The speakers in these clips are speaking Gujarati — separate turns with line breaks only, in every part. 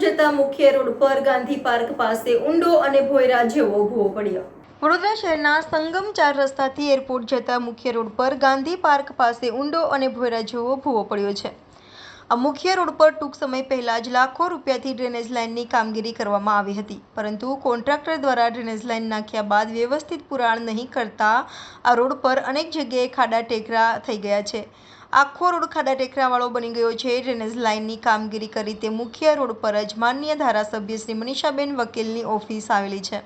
જતા મુખ્ય રોડ પર ગાંધી પાર્ક પાસે ઊંડો અને ભોયરા જેવો ભૂવો પડ્યો. વડોદરા શહેરના સંગમ ચાર રસ્તાથી એરપોર્ટ જતા મુખ્ય રોડ પર ગાંધી પાર્ક પાસે ઊંડો અને ભોયરા જેવો ભૂવો પડ્યો છે. આ મુખ્ય રોડ પર ટૂંક સમય પહેલા જ લાખો રૂપિયાથી ડ્રેનેજ લાઇનની કામગીરી કરવામાં આવી હતી. પરંતુ કોન્ટ્રાક્ટર દ્વારા ડ્રેનેજ લાઇન નાખ્યા બાદ વ્યવસ્થિત પુરાણ નહીં કરતા આ રોડ પર અનેક જગ્યાએ ખાડા ટેકરા થઈ ગયા છે. આખો રોડ ખાડા ટેકરાવાળો બની ગયો છે. ડ્રેનેજ લાઇનની કામગીરી કરી તે મુખ્ય રોડ પર જ માન્ય ધારાસભ્ય શ્રી મનીષાબેન વકીલની ઓફિસ આવેલી છે.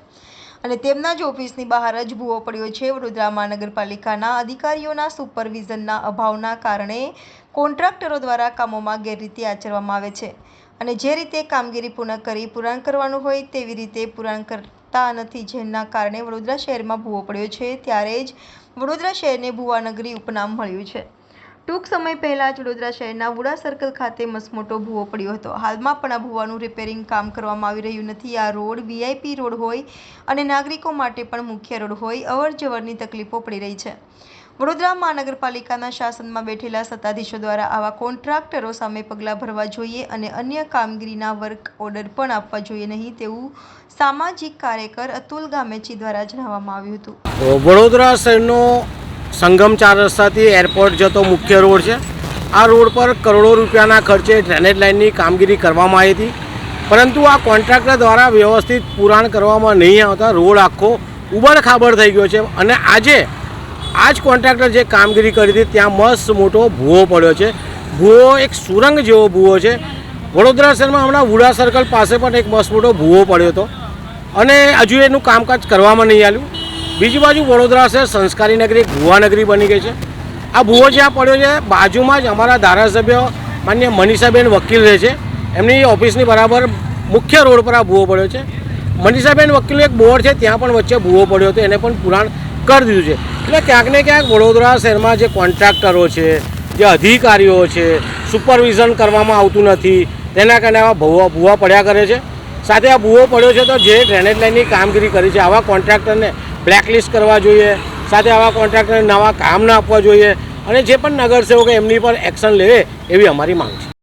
અને તેમના જ ઓફિસની બહાર જ ભૂવો પડ્યો છે. વડોદરા મહાનગરપાલિકાના અધિકારીઓના સુપરવિઝનના અભાવના કારણે કોન્ટ્રાક્ટરો દ્વારા કામોમાં ગેરરીતિ આચરવામાં આવે છે. અને જે રીતે કામગીરી પૂર્ણ કરી, પૂરાણ કરવાનું હોય તેવી રીતે પૂરાણ કરતા નથી. જેના કારણે વડોદરા શહેરમાં ભૂવો પડ્યો છે. ત્યારે જ વડોદરા શહેરને ભૂવાનગરી ઉપનામ મળ્યું છે. ટૂંક સમય પહેલાં જ વડોદરા શહેરના વુડા સર્કલ ખાતે મસમોટો ભૂવો પડ્યો હતો. હાલમાં પણ આ ભૂવાનું રિપેરિંગ કામ કરવામાં આવી રહ્યું નથી. આ રોડ વીઆઈપી રોડ હોય અને નાગરિકો માટે પણ મુખ્ય રોડ હોય, અવર જવરની તકલીફો પડી રહી છે. વડોદરા મહાનગરપાલિકાના શાસનમાં બેઠેલા સત્તાધીશો દ્વારા આવા કોન્ટ્રાક્ટરો સામે પગલાં ભરવા જોઈએ અને અન્ય કામગીરીના વર્ક ઓર્ડર પણ આપવા જોઈએ નહીં તેવું સામાજિક કાર્યકર અતુલ ગામેચી દ્વારા જણાવવામાં આવ્યું હતું.
વડોદરા શહેરનો સંગમ ચાર રસ્તાથી એરપોર્ટ જતો મુખ્ય રોડ છે. આ રોડ પર કરોડો રૂપિયાના ખર્ચે ડ્રેનેજ લાઇનની કામગીરી કરવામાં આવી હતી. પરંતુ આ કોન્ટ્રાક્ટર દ્વારા વ્યવસ્થિત પુરાણ કરવામાં નહીં આવતા રોડ આખો ઉબડ ખાબડ થઈ ગયો છે અને આજે આ જ કોન્ટ્રાક્ટર જે કામગીરી કરી હતી ત્યાં મસ્ત મોટો ભૂવો પડ્યો છે. ભૂવો એક સુરંગ જેવો ભૂવો છે. વડોદરા શહેરમાં હમણાં વુડા સર્કલ પાસે પણ એક મસ્ત મોટો ભૂવો પડ્યો હતો. અને હજુ એનું કામકાજ કરવામાં નહીં આવ્યું. બીજી બાજુ વડોદરા છે, સંસ્કારી નગરી એક ભુવા નગરી બની ગઈ છે. આ ભૂવો જ્યાં પડ્યો છે, બાજુમાં જ અમારા ધારાસભ્ય માન્ય મનીષાબેન વકીલ રહે છે. એમની ઓફિસની બરાબર મુખ્ય રોડ પર આ ભૂવો પડ્યો છે. મનીષાબેન વકીલનું એક બોર્ડ છે, ત્યાં પણ વચ્ચે ભૂવો પડ્યો હતો, એને પણ પુરાણ કરી દીધું છે. એટલે ક્યાંક ને ક્યાંક વડોદરા શહેરમાં જે કોન્ટ્રાક્ટરો છે, જે અધિકારીઓ છે, સુપરવિઝન કરવામાં આવતું નથી, તેના કારણે આવા ભૂવા ભૂવા પડ્યા કરે છે. સાથે આ ભૂવો પડ્યો છે તો જે ડ્રેનેજ લાઇનની કામગીરી કરી છે, આવા કોન્ટ્રાક્ટરને બ્લેકલિસ્ટ કરવા જોઈએ, સાથે આવા કોન્ટ્રાક્ટરને નવા કામ ના આપવા જોઈએ અને જે પણ નગરસેવકો એમની પર એક્શન લેવે એવી અમારી માંગ છે.